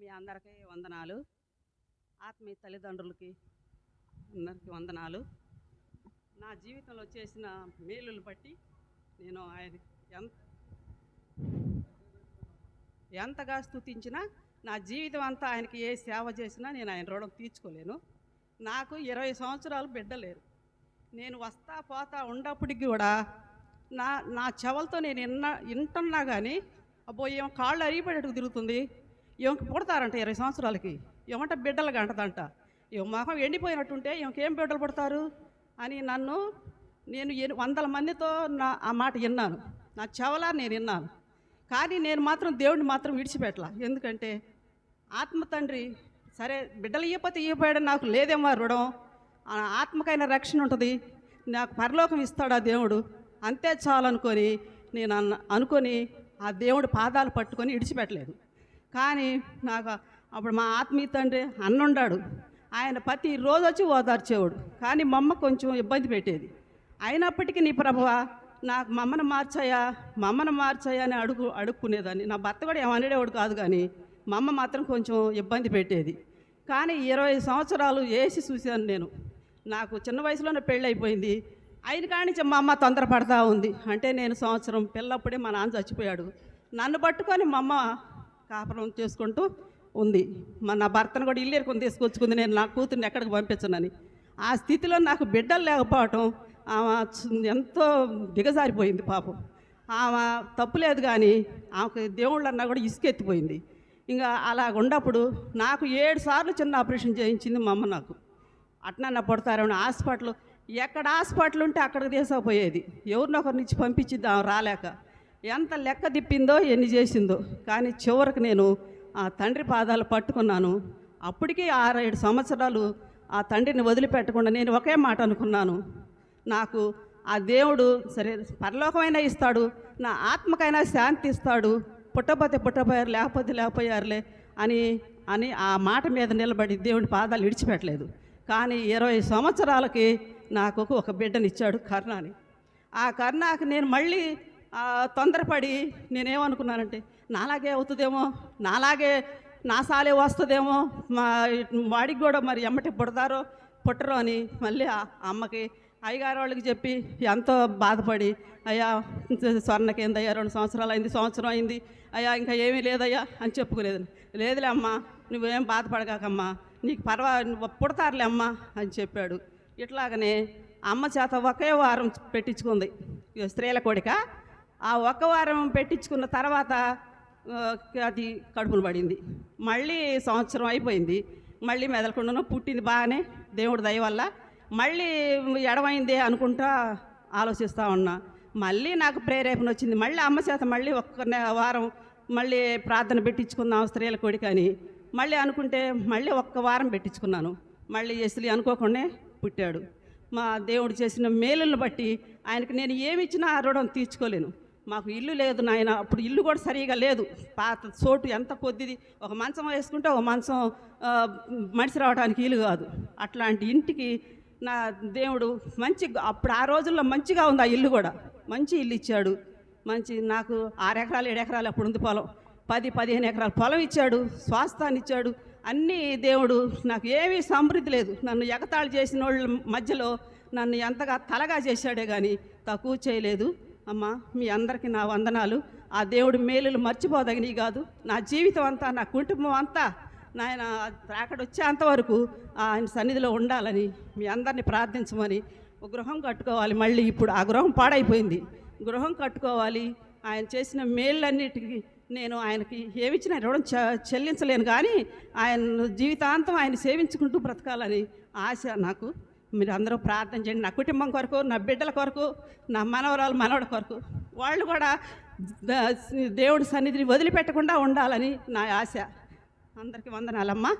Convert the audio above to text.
మీ అందరికీ వందనాలు. ఆత్మీయ తల్లిదండ్రులకి అందరికీ వందనాలు. నా జీవితంలో చేసిన మేలులు బట్టి నేను ఆయన ఎంత ఎంతగా స్థుతించినా నా జీవితం అంతా ఆయనకి ఏ సేవ చేసినా నేను ఆయన రుణం తీర్చుకోలేను. నాకు ఇరవై సంవత్సరాలు బిడ్డలేరు. నేను వస్తా పోతా ఉన్నప్పటికీ కూడా నా నా చెవలతో నేను ఇన్న వింటున్నా కానీ అబ్బో ఏమో కాళ్ళు అరిగిపోయేటట్టు తిరుగుతుంది. ఏమకి పుడతారంట ఇరవై సంవత్సరాలకి. ఏమంట బిడ్డలు గంటదంట. ఏం మొహం ఎండిపోయినట్టుంటే ఏం బిడ్డలు పుడతారు? అని నన్ను నేను వందల మందితో నా ఆ మాట విన్నాను. నా చెవలా నేను విన్నాను. కానీ నేను మాత్రం దేవుడిని మాత్రం విడిచిపెట్టలా. ఎందుకంటే ఆత్మ తండ్రి సరే బిడ్డలు ఇవ్వపోతే ఇయ్యపోయాడు నాకు లేదేమో రుణం. ఆ ఆత్మకైన రక్షణ ఉంటుంది. నాకు పరలోకం ఇస్తాడు ఆ దేవుడు? అంతే చాలనుకొని నేను అన్న అనుకొని ఆ దేవుడు పాదాలు పట్టుకొని విడిచిపెట్టలేదు. కానీ నాకు అప్పుడు మా ఆత్మీయ తండ్రి అన్నుండాడు. ఆయన ప్రతి రోజు వచ్చి ఓదార్చేవాడు. కానీ మా అమ్మ కొంచెం ఇబ్బంది పెట్టేది. అయినప్పటికీ నీ ప్రభువ నాకు మా అమ్మను మార్చాయా? మా అమ్మను మార్చాయా అని అడుగు అడుక్కునేదాన్ని. నా భర్త కూడా ఏమనేవాడు కాదు కానీ మా అమ్మ మాత్రం కొంచెం ఇబ్బంది పెట్టేది. కానీ ఇరవై సంవత్సరాలు వేసి చూశాను నేను. నాకు చిన్న వయసులోనే పెళ్ళి అయిపోయింది అయిన కాడి నుంచి మా అమ్మ తొందరపడతా ఉంది. అంటే నేను సంవత్సరం పిల్లప్పుడే మా నాన్న చచ్చిపోయాడు. నన్ను పట్టుకొని మా అమ్మ కాపురం చేసుకుంటూ ఉంది. మా నా భర్తను కూడా ఇల్లు ఎరుకొని తీసుకొచ్చుకుంది. నేను నా కూతుర్ని ఎక్కడికి పంపించనని. ఆ స్థితిలో నాకు బిడ్డలు లేకపోవటం ఆమె ఎంతో దిగజారిపోయింది పాపం. ఆమె తప్పులేదు కానీ ఆమెకు దేవుళ్ళు అన్నా కూడా ఇసుకెత్తిపోయింది. ఇంకా అలా ఉన్నప్పుడు నాకు ఏడు సార్లు చిన్న ఆపరేషన్ చేయించింది మా అమ్మ నాకు. అట్నన్న పడతారని హాస్పిటల్ ఎక్కడ హాస్పిటల్ ఉంటే అక్కడికి తీసుకుపోయేది. ఎవరినొకరిని ఇచ్చి పంపించింది ఆమె రాలేక. ఎంత లెక్క తిప్పిందో ఎన్ని చేసిందో. కానీ చివరికి నేను ఆ తండ్రి పాదాలు పట్టుకున్నాను. అప్పటికి ఆరేడు సంవత్సరాలు ఆ తండ్రిని వదిలిపెట్టకుండా నేను ఒకే మాట అనుకున్నాను. నాకు ఆ దేవుడు సరే పరలోకమైనా ఇస్తాడు నా ఆత్మకైనా శాంతి ఇస్తాడు పుట్టపోతే పుట్టపోయారు లేకపోతే లేకపోయారులే అని అని ఆ మాట మీద నిలబడి దేవుడి పాదాలు విడిచిపెట్టలేదు. కానీ ఇరవై సంవత్సరాలకి నాకు ఒక బిడ్డనిచ్చాడు కర్ణాని. ఆ కర్ణాకి నేను మళ్ళీ తొందరపడి నేనేమనుకున్నానంటే నాలాగే అవుతుందేమో నాలాగే నా సాలే వస్తుందేమో మా వాడికి కూడా మరి ఎమ్మటి పుడతారో పుట్టరో అని మళ్ళీ ఆ అమ్మకి అయ్యగారు వాళ్ళకి చెప్పి ఎంతో బాధపడి అయ్యా స్వర్ణకేందయ్యా రెండు సంవత్సరాలు అయింది సంవత్సరం అయింది అయ్యా ఇంకా ఏమీ లేదయ్యా అని చెప్పుకోలేదు. లేదులే అమ్మా నువ్వేం బాధపడగాకమ్మా నీకు పర్వా పుడతారులే అమ్మా అని చెప్పాడు. ఇట్లాగనే అమ్మ చేత ఒకే వారం పెట్టించుకుంది. స్త్రీల కోడిక ఆ ఒక వారం పెట్టించుకున్న తర్వాత అది కడుపును పడింది. మళ్ళీ సంవత్సరం అయిపోయింది. మళ్ళీ మెదలకుండా పుట్టింది బాగానే దేవుడి దయ వల్ల. మళ్ళీ ఎడమైందే అనుకుంటా ఆలోచిస్తూ ఉన్నా. మళ్ళీ నాకు ప్రేరేపణ వచ్చింది. మళ్ళీ అమ్మ చేత మళ్ళీ ఒక్క వారం మళ్ళీ ప్రార్థన పెట్టించుకుందాం స్త్రీల కొడుకని మళ్ళీ అనుకుంటే మళ్ళీ ఒక్క వారం పెట్టించుకున్నాను. మళ్ళీ ఎస్లీ అనుకోకుండా పుట్టాడు. మా దేవుడు చేసిన మేలులను బట్టి ఆయనకి నేను ఏమి ఇచ్చినా ఆ రుణం తీర్చుకోలేను. మాకు ఇల్లు లేదు నాయన అప్పుడు ఇల్లు కూడా సరిగా లేదు. పాత చోటు ఎంత కొద్దిది? ఒక మంచం వేసుకుంటే ఒక మంచం మనిషి రావడానికి ఇల్లు కాదు. అట్లాంటి ఇంటికి నా దేవుడు మంచి అప్పుడు ఆ రోజుల్లో మంచిగా ఉంది ఆ ఇల్లు కూడా. మంచి ఇల్లు ఇచ్చాడు. మంచి నాకు ఆరు ఎకరాలు ఏడు ఎకరాలు అప్పుడు ఉంది పొలం. పది పదిహేను ఎకరాల పొలం ఇచ్చాడు స్వాస్థాన్ని ఇచ్చాడు. అన్నీ దేవుడు నాకు ఏమీ సమృద్ధి లేదు. నన్ను ఎగతాళి చేసిన వాళ్ళ మధ్యలో నన్ను ఎంతగా తలగా చేశాడే కానీ తక్కువ చేయలేదు. అమ్మా మీ అందరికీ నా వందనాలు. ఆ దేవుడి మేలులు మర్చిపోదగినవి కాదు. నా జీవితం అంతా నా కుటుంబం అంతా నాయన అక్కడ వరకు ఆయన సన్నిధిలో ఉండాలని మీ అందరిని ప్రార్థించమని ఒక గృహం కట్టుకోవాలి. మళ్ళీ ఇప్పుడు ఆ గృహం పాడైపోయింది. గృహం కట్టుకోవాలి. ఆయన చేసిన మేళ్ళన్నిటికీ నేను ఆయనకి ఏమిచ్చిన రుణం చెల్లించలేను. కానీ ఆయన జీవితాంతం ఆయన సేవించుకుంటూ బ్రతకాలని ఆశ నాకు. మీరు అందరూ ప్రార్థన చేయండి. నా కుటుంబం కొరకు నా బిడ్డల కొరకు నా మనవరాలు మనవడి కొరకు. వాళ్ళు కూడా దేవుడి సన్నిధిని వదిలిపెట్టకుండా ఉండాలని నా ఆశ. అందరికీ వందనాలమ్మా.